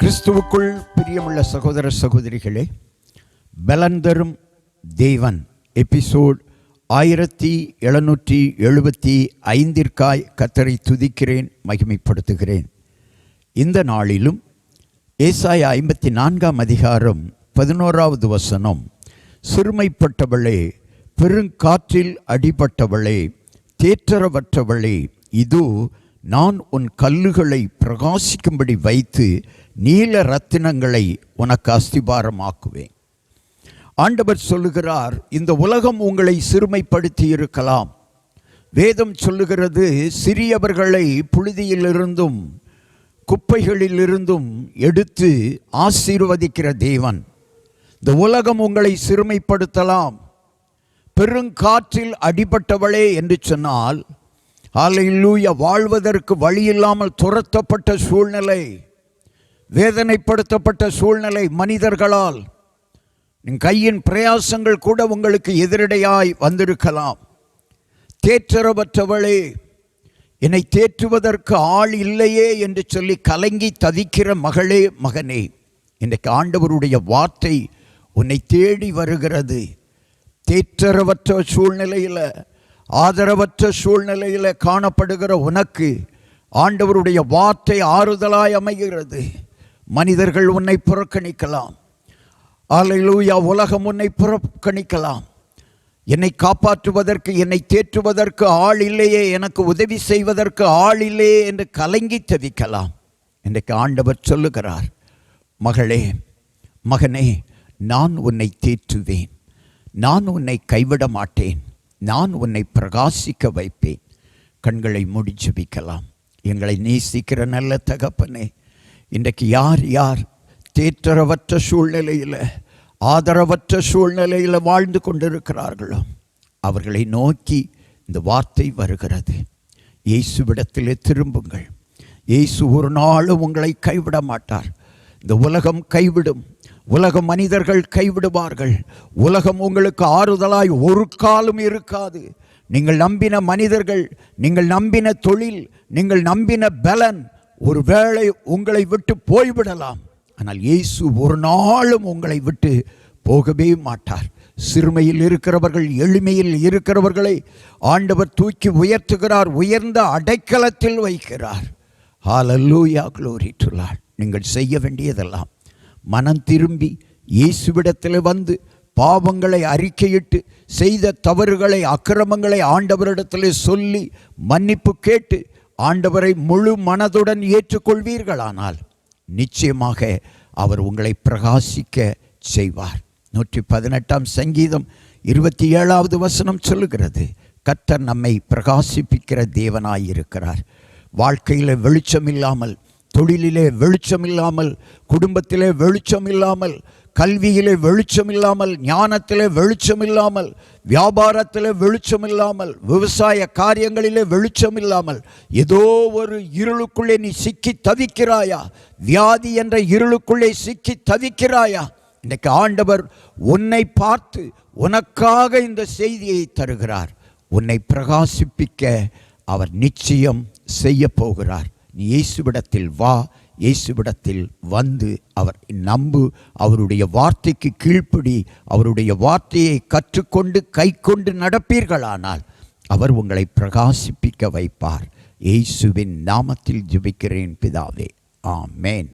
கிறிஸ்துவுக்குள் பிரியமுள்ள சகோதர சகோதரிகளே பலந்தரும் தேவன். எபிசோட் ஆயிரத்தி எழுநூற்றி எழுபத்தி ஐந்திற்காய் கத்தரை துதிக்கிறேன் மகிமைப்படுத்துகிறேன். இந்த நாளிலும் ஏசாய ஐம்பத்தி நான்காம் அதிகாரம் பதினோராவது வசனம் சிறுமைப்பட்டவளே பெருங்காற்றில் அடிபட்டவளே தேற்றரவற்றவளே இது நான் உன் கல்லுகளை பிரகாசிக்கும்படி வைத்து நீல ரத்தினங்களை உனக்கு அஸ்திபாரமாக்குவேன். ஆண்டவர் சொல்லுகிறார் இந்த உலகம் உங்களை சிறுமைப்படுத்தி இருக்கலாம் வேதம் சொல்லுகிறது சிறியவர்களை புழுதியிலிருந்தும் குப்பைகளிலிருந்தும் எடுத்து ஆசீர்வதிக்கிற தேவன். இந்த உலகம் உங்களை சிறுமைப்படுத்தலாம். பெருங்காற்றில் அடிபட்டவளே என்று சொன்னால் ஆலையிலூய வாழ்வதற்கு வழி இல்லாமல் துரத்தப்பட்ட சூழ்நிலை. வேதனைப்படுத்தப்பட்ட சூழ்நிலை மனிதர்களால் கையின் பிரயாசங்கள் கூட உங்களுக்கு எதிரடையாய் வந்திருக்கலாம். தேற்றரவற்றவளே என்னை தேற்றுவதற்கு ஆள் இல்லையே என்று சொல்லி கலங்கி ததிக்கிற மகளே மகனே இன்றைக்கு ஆண்டவருடைய வார்த்தை உன்னை தேடி வருகிறது. தேற்றரவற்ற சூழ்நிலையில் ஆதரவற்ற சூழ்நிலையில் காணப்படுகிற உனக்கு ஆண்டவருடைய வார்த்தை ஆறுதலாய் அமைகிறது. மனிதர்கள் உன்னை புறக்கணிக்கலாம். ஆலையிலூயா உலகம் உன்னை புறக்கணிக்கலாம். என்னை காப்பாற்றுவதற்கு என்னை தேற்றுவதற்கு ஆள் இல்லையே எனக்கு உதவி செய்வதற்கு ஆள் இல்லையே என்று கலங்கி தவிக்கலாம் இன்றைக்கு ஆண்டவர் சொல்லுகிறார் மகளே மகனே நான் உன்னை தேற்றுவேன். நான் உன்னை கைவிட மாட்டேன். நான் உன்னை பிரகாசிக்க வைப்பேன். கண்களை மூடி ஜெபிக்கலாம். எங்களை நேசிக்கிற நல்ல தகப்பனே இன்றைக்கு யார் யார் தேற்றரவற்ற சூழ்நிலையில் ஆதரவற்ற சூழ்நிலையில் வாழ்ந்து கொண்டிருக்கிறார்களோ அவர்களை நோக்கி இந்த வார்த்தை வருகிறது. இயேசுவிடத்திலே திரும்புங்கள். இயேசு ஒரு நாளும் உங்களை கைவிட மாட்டார். இந்த உலகம் கைவிடும். உலக மனிதர்கள் கைவிடுவார்கள். உலகம் உங்களுக்கு ஆறுதலாய் ஒரு காலம் இருக்காது. நீங்கள் நம்பின மனிதர்கள் நீங்கள் நம்பின தொழில் நீங்கள் நம்பின பலன் ஒருவேளை உங்களை விட்டு போய்விடலாம். ஆனால் இயேசு ஒரு நாளும் உங்களை விட்டு போகவே மாட்டார். சிறுமையில் இருக்கிறவர்கள் எளிமையில் இருக்கிறவர்களை ஆண்டவர் தூக்கி உயர்த்துகிறார் உயர்ந்த அடைக்கலத்தில் வைக்கிறார். ஹாலல்லூயா குளோரிட்டுள்ளார் நீங்கள் செய்ய வேண்டியதெல்லாம் மனம் திரும்பி இயேசுவிடத்தில் வந்து பாவங்களை அறிக்கையிட்டு செய்த தவறுகளை அக்கிரமங்களை ஆண்டவரிடத்தில் சொல்லி மன்னிப்பு கேட்டு ஆண்டவரை முழு மனதுடன் ஏற்றுக்கொள்வீர்களானால் நிச்சயமாக அவர் உங்களை பிரகாசிக்க செய்வார். நூற்றி பதினெட்டாம் சங்கீதம் இருபத்தி ஏழாவது வசனம் சொல்லுகிறது கர்த்தர் நம்மை பிரகாசிப்பிக்கிற தேவனாயிருக்கிறார். வாழ்க்கையில் வெளிச்சம் இல்லாமல் தொழிலிலே வெளிச்சம் இல்லாமல் குடும்பத்திலே வெளிச்சம் இல்லாமல் கல்வியிலே வெளிச்சம் இல்லாமல் ஞானத்திலே வெளிச்சம் இல்லாமல் வியாபாரத்திலே வெளிச்சம் இல்லாமல் விவசாய காரியங்களிலே வெளிச்சம் இல்லாமல் ஏதோ ஒரு இருளுக்குள்ளே நீ சிக்கி தவிக்கிறாயா? வியாதி என்ற இருளுக்குள்ளே சிக்கி தவிக்கிறாயா? இன்றைக்கு ஆண்டவர் உன்னை பார்த்து உனக்காக இந்த செய்தியை தருகிறார். உன்னை பிரகாசிப்பிக்க அவர் நிச்சயம் செய்ய போகிறார். நீ இயேசுவிடத்தில் வா இயேசுவிடத்தில் வந்து அவர் நம்பு அவருடைய வார்த்தைக்கு கீழ்ப்படி அவருடைய வார்த்தையை கற்றுக்கொண்டு கை கொண்டு நடப்பீர்களானால் அவர் உங்களை பிரகாசிப்பிக்க வைப்பார். இயேசுவின் நாமத்தில் ஜெபிக்கிறேன் பிதாவே. ஆமேன்.